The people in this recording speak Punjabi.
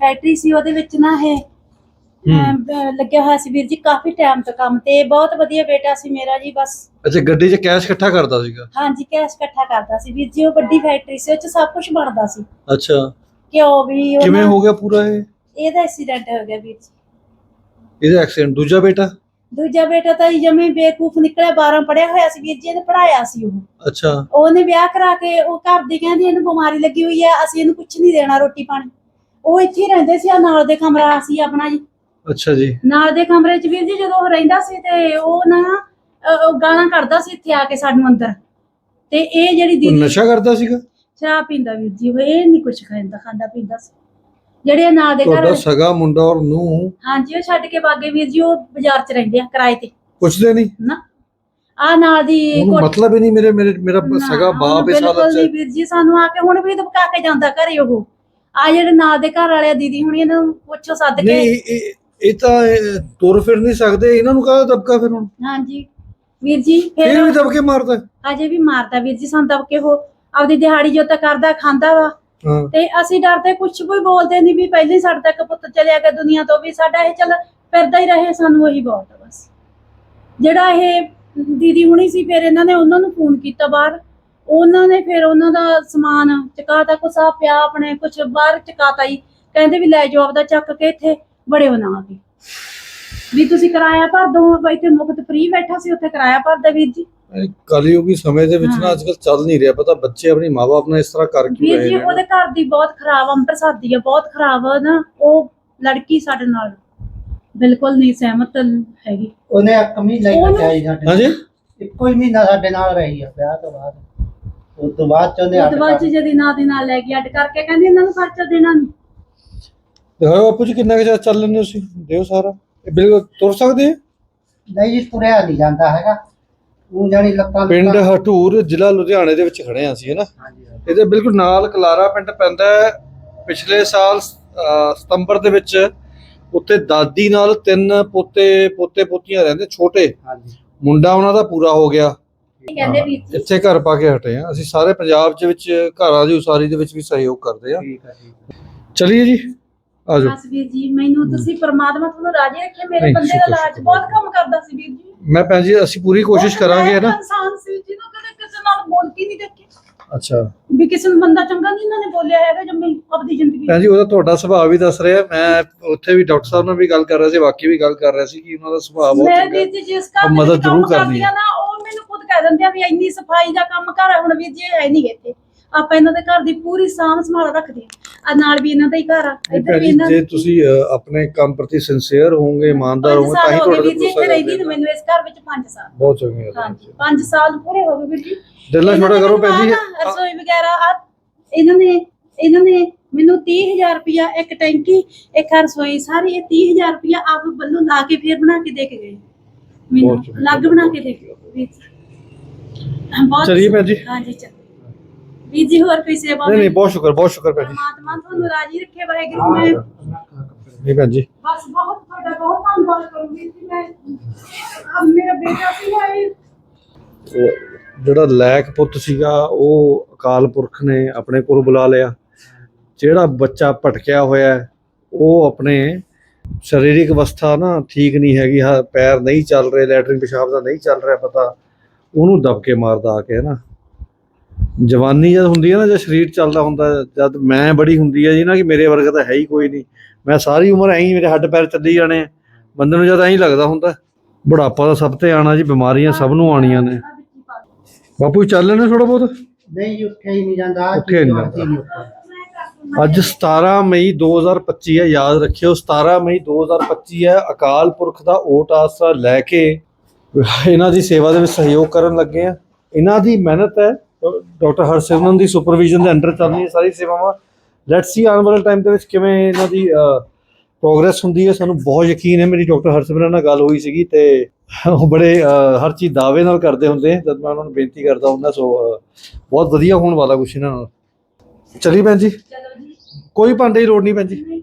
ਫੈਕਟਰੀ ਸੀ ਉਹਦੇ ਵਿੱਚ ਨਾ ਇਹ ਅਮ, ਅਹ, ਲੱਗਿਆ ਹੋਇਆ ਸੀ ਵੀਰ ਜੀ ਕਾਫੀ ਟਾਈਮ ਤੋਂ ਕੰਮ ਤੇ ਬਹੁਤ ਵਧੀਆ ਬੇਟਾ ਸੀ ਮੇਰਾ ਜੀ ਬਸ। ਅੱਛਾ ਗੱਡੀ 'ਚ ਕੈਸ਼ ਇਕੱਠਾ ਕਰਦਾ ਸੀਗਾ? ਹਾਂਜੀ ਕੈਸ਼ ਇਕੱਠਾ ਕਰਦਾ ਸੀ ਵੀਰ ਜੀ ਉਹ ਵੱਡੀ ਫੈਕਟਰੀ ਸੀ ਉਹ ਚ ਸਭ ਕੁਝ ਬਣਦਾ ਸੀ। ਅੱਛਾ। ਘਿਓ ਵੀ ਕਿਵੇਂ ਉਹਨਾਂ- ਹੋ ਗਿਆ ਪੂਰਾ ਇਹ? ਇਹਦਾ ਐਕਸੀਡੈਂਟ ਹੋ ਗਿਆ ਵੀਰ ਜੀ। ਇਹਦਾ ਐਕਸੀਡੈਂਟ ਦੂਜਾ ਬੇਟਾ? ਦੂਜਾ ਬੇਟਾ ਤਾਂ ਜਮੇ ਬੇਕੂਫ ਨਿਕਲਿਆ 12 ਪੜਿਆ ਹੋਇਆ ਸੀ ਵੀਰ ਜੀ ਇਹਨੇ ਪੜਾਇਆ ਸੀ ਉਹ। ਅੱਛਾ। ਉਹਨੇ ਵਿਆਹ ਕਰਾ ਕੇ ਉਹ ਘਰ ਦੀ ਕਹਿੰਦੀ ਇਹਨੂੰ ਬਿਮਾਰੀ ਲੱਗੀ ਹੋਈ ਹੈ ਅਸੀਂ ਇਹਨੂੰ ਕੁਝ ਨਹੀਂ ਦੇਣਾ ਰੋਟੀ ਪਾਣੀ। ਉਹ ਇੱਥੇ ਹੀ ਰਹਿੰਦੇ ਸੀ ਆ ਨਾਲ ਦੇ ਕਮਰਾ ਸੀ ਆਪਣਾ ਜੀ। ਅੱਛਾ ਜੀ। ਨਾਲ ਦੇ ਕਮਰੇ 'ਚ ਵੀਰ ਜੀ ਜਦੋਂ ਉਹ ਰਹਿੰਦਾ ਸੀ ਤੇ ਉਹ ਨਾ ਅਹ, ਉਹ ਗਾਲਾਂ ਕੱਢਦਾ ਸੀ ਇੱਥੇ ਆ ਕੇ ਸਾਨੂੰ ਅੰਦਰ। ਤੇ ਇਹ ਜਿਹੜੀ ਉਹ ਦੀਦੀ ਨਸ਼ਾ ਕਰਦਾ ਸੀਗਾ? ਸ਼ਰਾਬ ਪੀਂਦਾ ਵੀਰ ਜੀ ਉਹ ਇਹ ਨਹੀਂ ਕੁਝ ਖਾਂਦਾ ਖਾਂਦਾ ਪੀਂਦਾ ਸੀ। ਜਿਹੜੇ ਨਾਲ ਦੇ ਘਰ ਤੁਹਾਡਾ ਸਗਾ ਮੁੰਡਾ ਔਰ ਨੂੰ ਹਾਂਜੀ ਉਹ ਛੱਡ ਕੇ ਬਾਗੇ ਵੀਰ ਜੀ ਉਹ ਬਾਜ਼ਾਰ 'ਚ ਰਹਿੰਦੇ ਆ ਕਿਰਾਏ ਤੇ। ਪੁੱਛਦੇ ਨਹੀਂ ਨਾ। ਆ ਨਾਲ ਦੀ ਉਹਨੂੰ ਕੋਠੀ- ਮਤਲਬ ਹੀ ਨਹੀਂ ਮੇਰੇ ਮੇਰੇ ਮੇਰਾ ਨਾ, ਸਗਾ ਬਾਪ ਇਸ ਬਿਲਕੁਲ ਹਾਲਤ ਨਹੀਂ 'ਚ ਵੀਰ ਜੀ ਸਾਨੂੰ ਆ ਕੇ ਹੁਣ ਵੀ ਦਬਕਾ ਕੇ ਜਾਂਦਾ ਘਰੇ ਉਹ। ਆ ਜਿਹੜੇ ਨਾਲ ਦੇ ਘਰ ਵਾਲੇ ਆ ਦੀਦੀ ਹੁਣ ਇਹਨਾਂ ਨੂੰ ਪੁੱਛੋ ਸੱਦ ਕੇ। ਨਹੀਂ ਇਹ- ਇਹ ਇਹ ਤਾਂ ਇਹ ਤੁਰ ਫਿਰ ਨਹੀਂ ਸਕਦੇ। ਇਹਨਾਂ ਨੂੰ ਕਾਹਦਾ ਦਬਕਾ ਫਿਰ ਹੁਣ? ਹਾਂਜੀ। ਵੀਰ ਜੀ ਫਿਰ ਵੀ ਫਿਰ ਦਬਕੇ ਮਾਰਦਾ। ਅਜੇ ਵੀ ਮਾਰਦਾ ਵੀਰ ਜੀ ਸਾਨੂੰ ਦਬਕੇ ਉਹ ਆਪਦੀ ਦਿਹਾੜੀ ਜੋ ਤਾਂ ਕਰਦਾ ਖਾਂਦਾ ਵਾ। ਹਾਂ। ਤੇ ਅਸੀਂ ਡਰਦੇ ਕੁਝ ਵੀ ਬੋਲਦੇ ਨਹੀਂ ਵੀ ਪਹਿਲੇ ਹੀ ਸਾਡੇ ਤੱਕ ਪੁੱਤ ਚਲਿਆ ਗਿਆ ਦੁਨੀਆ ਤੋਂ ਵੀ ਸਾਡਾ ਇਹ ਚੱਲ ਫਿਰਦਾ ਹੀ ਰਹੇ ਸਾਨੂੰ ਉਹੀ ਬਹੁਤ ਆ ਬਸ। ਜਿਹੜਾ ਇਹ ਦੀਦੀ ਹੁਣੀ ਸੀ ਫਿਰ ਇਹਨਾਂ ਨੇ ਉਹਨਾਂ ਨੂੰ ਫੋਨ ਕੀਤਾ ਬਾਹਰ। ਉਹਨਾਂ ਨੇ ਫਿਰ ਉਹਨਾਂ ਦਾ ਸਮਾਨ ਚਕਾਤਾ ਕੁਛ ਆ ਪਿਆ ਆਪਣੇ ਕੁਝ ਬਾਹਰ ਚਕਾਤਾ ਹੀ ਕਹਿੰਦੇ ਵੀ ਲੈ ਜਾਓ ਆਪਦਾ ਚੱਕ ਕੇ ਇੱਥੇ ਬੜੇ ਬਣਾ ਕੇ ਵੀ ਤੁਸੀਂ ਕਿਰਾਇਆ ਭਰ ਦੋ ਇੱਥੇ ਮੁਫਤ ਫ੍ਰੀ ਬੈਠਾ ਸੀ ਉੱਥੇ ਕਿਰਾਇਆ ਭਰਦਾ ਵੀਰ ਜੀ। ਕਲਯੁਗੀ ਸਮੇਂ ਦੇ ਵਿੱਚ ਨਾ। ਅੱਜਕੱਲ ਚੱਲ ਨਹੀਂ ਰਿਹਾ ਪਤਾ ਬੱਚੇ ਆਪਣੀ ਮਾਪੇ ਨਾਲ ਇਸ ਤਰ੍ਹਾਂ ਕਰ ਕਿਉਂ ਵੀਰ ਰਹੇ ਜੀ ਨੇ? ਉਹਦੇ ਘਰ ਦੀ ਬਹੁਤ ਖਰਾਬ ਅੰਮ੍ਰਿਤਸਰ ਦੀ ਆ ਬਹੁਤ ਖਰਾਬ ਆ ਨਾ ਉਹ ਲੜਕੀ ਸਾਡੇ ਨਾਲ ਬਿਲਕੁਲ ਨਹੀਂ ਸਹਿਮਤ ਹੈਗੀ। ਉਹਨੇ ਇੱਕ ਮਹੀਨਾ ਹੀ ਜੀ ਸਾਡੇ ਹਾਂਜੀ? ਨਾਲ। ਇੱਕੋ ਹੀ ਮਹੀਨਾ ਸਾਡੇ ਨਾਲ ਰਹੀ ਆ ਵਿਆਹ ਤੋਂ ਬਾਅਦ। ਉਸ ਤੋਂ ਬਾਅਦ ਚ ਅੱਡ ਬਾਅਦ ਚ ਜਦੀ ਨਾਲ ਦੀ ਨਾਲ ਲੈ ਕੇ ਅੱਡ ਕਰਕੇ ਕਹਿੰਦੀ ਇਹਨਾਂ ਨੂੰ ਖਰਚਾ ਦੇਣਾ ਨਹੀਂ ਦਿਖਾਓ ਬਾਪੂ ਜੀ ਕਿੰਨਾ ਕੁ ਚਿਰ ਚੱਲ ਲੈਂਦੇ ਹੋ ਤੁਸੀਂ? ਦਿਓ ਸਾਰਾ। ਇਹ ਬਿਲਕੁਲ ਤੁਰ ਸਕਦੇ ਆ ਨਹੀਂ ਜੀ ਤੁਰਿਆ ਨਹੀਂ ਜਾਂਦਾ ਹੈਗਾ। ਉਹ ਜਾਨੀ ਲੱਤਾਂ ਪਿੰਡ ਲੁੱਤਾਂ- ਹਟੂਰ ਜ਼ਿਲ੍ਹਾ ਲੁਧਿਆਣੇ ਦੇ ਵਿੱਚ ਖੜੇ ਹਾਂ ਅਸੀਂ ਹੈ ਨਾ? ਹਾਂਜੀ, ਹਾਂਜੀ। ਇਹਦੇ ਬਿਲਕੁਲ ਨਾਲ ਕਲਾਰਾ ਪਿੰਡ ਪੈਂਦਾ ਹੈ। ਪਿਛਲੇ ਸਾਲ ਅਹ, ਸਤੰਬਰ ਦੇ ਵਿੱਚ ਉੱਤੇ ਦਾਦੀ ਨਾਲ ਤਿੰਨ ਪੋਤੇ ਪੋਤੇ ਪੋਤੀਆਂ ਰਹਿੰਦੇ ਛੋਟੇ। ਹਾਂਜੀ। ਮੁੰਡਾ ਉਹਨਾਂ ਦਾ ਪੂਰਾ ਹੋ ਗਿਆ। ਕਹਿੰਦੇ ਵੀਰ ਜੀ ਇੱਥੇ ਘਰ ਪਾ ਕੇ ਹਟੇ ਆ ਅਸੀਂ ਸਾਰੇ ਪੰਜਾਬ ਦੇ ਵਿੱਚ ਘਰਾਂ ਦੀ ਉਸਾਰੀ ਦੇ ਵਿੱਚ ਵੀ ਸਹਿਯੋਗ ਕਰਦੇ ਆ ਠੀਕ ਹੈ ਹੈ। ਚਲਿਏ ਜੀ? ਆ ਜਾਓ ਬਸ ਵੀਰ ਜੀ ਮੈਨੂੰ ਤੁਸੀਂ ਪ੍ਰਮਾਤਮਾ ਤੁਹਾਨੂੰ ਰਾਜੀ ਰੱਖੇ ਮੇਰੇ ਨਹੀਂ, ਬੰਦੇ ਦਾ ਸ਼ੁਕਰ, ਇਲਾਜ ਸ਼ੁਕਰ। ਬਹੁਤ ਕੰਮ ਕਰਦਾ ਸੀ ਵੀਰ ਜੀ। ਮੈਂ ਭੈਣ ਜੀ ਅਸੀਂ ਪੂਰੀ ਕੋਸ਼ਿਸ਼ ਕਰਾਂਗੇ ਨਾ? ਨਲਾਇਕ ਇਨਸਾਨ ਸੀ ਜਿਹਨੂੰ ਕਦੇ ਕਿਸੇ ਨਾਲ ਬੋਲ ਕੇ ਨਹੀਂ ਦੇਖੇ ਅੱਛਾ। ਵੀ ਕਿਸੇ ਨੂੰ ਬੰਦਾ ਚੰਗਾ ਨਹੀਂ ਇਹਨਾਂ ਨੇ ਬੋਲਿਆ ਹੈਗਾ ਜੰਮੀ ਆਪਣੀ ਜ਼ਿੰਦਗੀ ਭੈਣ ਜੀ ਉਹਦਾ ਤੁਹਾਡਾ ਸੁਭਾਅ ਵੀ ਦੱਸ ਰਿਹਾ। ਮੈਂ ਉੱਥੇ ਵੀ ਡਾਕਟਰ ਸਾਹਿਬ ਨਾਲ ਵੀ ਗੱਲ ਕਰ ਰਿਹਾ ਸੀ ਬਾਕੀ ਵੀ ਗੱਲ ਕਰ ਰਿਹਾ ਸੀ ਕਿ ਉਹਨਾਂ ਦਾ ਸੁਭਾਅ ਬਹੁਤ ਮੈਂ ਚੰਗਾ ਜੀ ਜਿਸ ਮਦਦ ਜ਼ਰੂਰ ਕਰਨੀ ਨਾ ਦਿੰਦੇ ਆ ਵੀ ਇੰਨੀ ਸਫ਼ਾਈ ਦਾ ਕੰਮ ਕਰ ਹੁਣ ਵੀਰ ਜੀ ਹੈ ਨਹੀਂ ਇੱਥੇ। ਆਪਾਂ ਇਹਨਾਂ ਦੇ ਘਰ ਦੀ ਪੂਰੀ ਸਾਂਭ ਸੰਭਾਲ ਰੱਖਦੇ ਆ। ਆ ਨਾਲ ਵੀ ਇਹਨਾਂ ਦਾ ਹੀ ਘਰ ਆ ਇੱਧਰ ਵੀ ਇਹਨਾਂ ਜੇ ਤੁਸੀਂ ਆਪਣੇ ਕੰਮ ਪ੍ਰਤੀ ਸਿੰਸੀਅਰ ਹੋਵੋਗੇ ਇਮਾਨਦਾਰ ਹੋਵੋਗੇ ਤਾਂ ਹੀ ਹੋ ਤੁਹਾਡੇ ਵੀਰ ਜੀ ਇੱਥੇ ਰਹਿੰਦੀ ਨੂੰ ਮੈਨੂੰ ਇਸ ਘਰ ਵਿੱਚ 5 ਸਾਲ। ਬਹੁਤ ਚੰਗੀ ਗੱਲ ਹਾਂਜੀ ਹੈ 5 ਸਾਲ ਪੂਰੇ ਹੋ ਗਏ ਵੀਰ ਜੀ। ਦਿਲ ਨੇ ਕਰੋ ਆਹ ਨਾ ਰਸੋਈ ਵਗੈਰਾ ਆ ਇਹਨਾਂ ਨੇ ਇਹਨਾਂ ਨੇ ਮੈਨੂੰ 30000 ਰੁਪਇਆ ਇੱਕ ਟੈਂਕੀ ਇੱਕ ਰਸੋਈ ਸਾਰੀ ਇਹ 30000 ਰੁਪਇਆ ਆਪ ਵੱਲੋਂ ਲਾ ਕੇ ਫੇਰ ਬਣਾ ਕੇ ਦੇ ਕੇ ਗਏ। ਮੈਨੂੰ ਲੱਗ ਬਣਾ ਹੈ। ਕੇ ਦੇ ਕੇ ਗਏ ਵੀਰ ਜੀ। ਬਹੁਤ ਚਲਿਏ ਭੈਣ ਜੀ। ਹਾਂਜੀ ਚਲ ਵੀਰ ਜੀ ਹੋਰ ਕੋਈ ਸੇਵਾ ਨਹੀਂ ਨਹੀਂ ਬਹੁਤ ਸ਼ੁਕਰ ਬਹੁਤ ਸ਼ੁਕਰ ਭੈਣ ਜੀ। ਪਰਮਾਤਮਾ ਤੁਹਾਨੂੰ ਰਾਜੀ ਰੱਖੇ ਵਾਹਿਗੁਰੂ ਮੈਂ ਨਹੀਂ ਭੈਣ ਜੀ। ਬਸ ਬਹੁਤ ਤੁਹਾਡਾ ਬਹੁਤ ਧੰਨਵਾਦ ਕਰੂੰਗੀ ਜੀ ਮੈਂ ਆ ਮੇਰਾ ਬੇਟਾ ਸੀ ਨਾ ਇਹ। ਉਹ ਜਿਹੜਾ ਲੈਕ ਪੁੱਤ ਸੀਗਾ ਉਹ ਅਕਾਲ ਪੁਰਖ ਨੇ ਆਪਣੇ ਕੋਲ ਬੁਲਾ ਲਿਆ। ਜਿਹੜਾ ਬੱਚਾ ਭਟਕਿਆ ਹੋਇਆ ਹੈ, ਉਹ ਆਪਣੇ ਸਰੀਰਕ ਅਵਸਥਾ ਨਾ ਠੀਕ ਨਹੀਂ ਹੈਗੀ ਹਾਂ ਪੈਰ ਨਹੀਂ ਚੱਲ ਰਹੇ ਲੈਟਰਿਨ ਪਿਸ਼ਾਬ ਦਾ ਨਹੀਂ ਚੱਲ ਰਿਹਾ ਪਤਾ। ਉਹਨੂੰ ਦਬਕੇ ਮਾਰਦਾ ਆ ਕੇ ਨਾ ਜਵਾਨੀ ਜਦ ਹੁੰਦੀ ਹੈ ਨਾ ਜਦ ਸਰੀਰ ਚੱਲਦਾ ਹੁੰਦਾ ਜਦ ਮੈਂ ਬੜੀ ਹੁੰਦੀ ਹੈ ਜੀ ਨਾ ਕਿ ਮੇਰੇ ਵਰਗਾ ਤਾਂ ਹੈ ਹੀ ਕੋਈ ਨਹੀਂ ਮੈਂ ਸਾਰੀ ਉਮਰ ਐਂ ਹੀ ਮੇਰੇ ਹੱਡ ਪੈਰ ਚੱਲੀ ਜਾਣੇ। ਬੰਦੇ ਨੂੰ ਜਦ ਐਂ ਹੀ ਲੱਗਦਾ ਹੁੰਦਾ ਬੁਢਾਪਾ ਦਾ ਸਭ ਤੇ ਆਣਾ ਜੀ ਬਿਮਾਰੀਆਂ ਸਭ ਨੂੰ ਆਣੀਆਂ ਨੇ ਬਾਪੂ ਚੱਲ ਲੈਣੇ ਥੋੜਾ ਬਹੁਤ ਨਹੀਂ ਜੀ ਉੱਠਿਆ ਹੀ ਨਹੀਂ ਜਾਂਦਾ ਉੱਠਿਆ ਨਹੀਂ ਉੱਠਦਾ। ਅੱਜ 17 ਮਈ 2025 ਹੈ ਯਾਦ ਰੱਖਿਓ 17 ਮਈ 2025 ਹੈ ਅਕਾਲ ਪੁਰਖ ਦਾ ਓਟ ਆਸਰਾ ਲੈ ਕੇ ਇਹਨਾਂ ਦੀ ਸੇਵਾ ਦੇ ਵਿੱਚ ਸਹਿਯੋਗ ਕਰਨ ਲੱਗੇ ਆ। ਇਹਨਾਂ ਦੀ ਮਿਹਨਤ ਹੈ। ਡਾਕਟਰ ਹਰਸਿਮਰਨ ਦੀ ਸੁਪਰਵਿਜ਼ਨ ਦੇ ਅੰਡਰ ਚੱਲ ਰਹੀਆਂ ਸਾਰੀ ਸੇਵਾਵਾਂ। ਲੈਟਸ ਸੀ ਆਉਣ ਵਾਲੇ ਟਾਈਮ ਦੇ ਵਿੱਚ ਕਿਵੇਂ ਇਹਨਾਂ ਦੀ ਪ੍ਰੋਗਰੈਸ ਹੁੰਦੀ ਹੈ। ਸਾਨੂੰ ਬਹੁਤ ਯਕੀਨ ਹੈ। ਮੇਰੀ ਡਾਕਟਰ ਹਰਸਿਮਰਨ ਨਾਲ ਗੱਲ ਹੋਈ ਸੀਗੀ ਤੇ ਉਹ ਬੜੇ ਹਰ ਚੀਜ਼ ਦਾਅਵੇ ਨਾਲ ਕਰਦੇ ਹੁੰਦੇ ਜਦ ਮੈਂ ਉਹਨਾਂ ਨੂੰ ਬੇਨਤੀ ਕਰਦਾ ਹੁੰਦਾ ਸੋ ਬਹੁਤ ਵਧੀਆ ਹੋਣ ਵਾਲਾ ਕੁਛ ਇਹਨਾਂ ਨਾਲ। ਚਲੀ ਭੈਣ ਜੀ? ਚਲੋ ਜੀ। ਕੋਈ ਭਾਂਡੇ ਦੀ ਲੋੜ ਨਹੀਂ ਭੈਣ ਜੀ।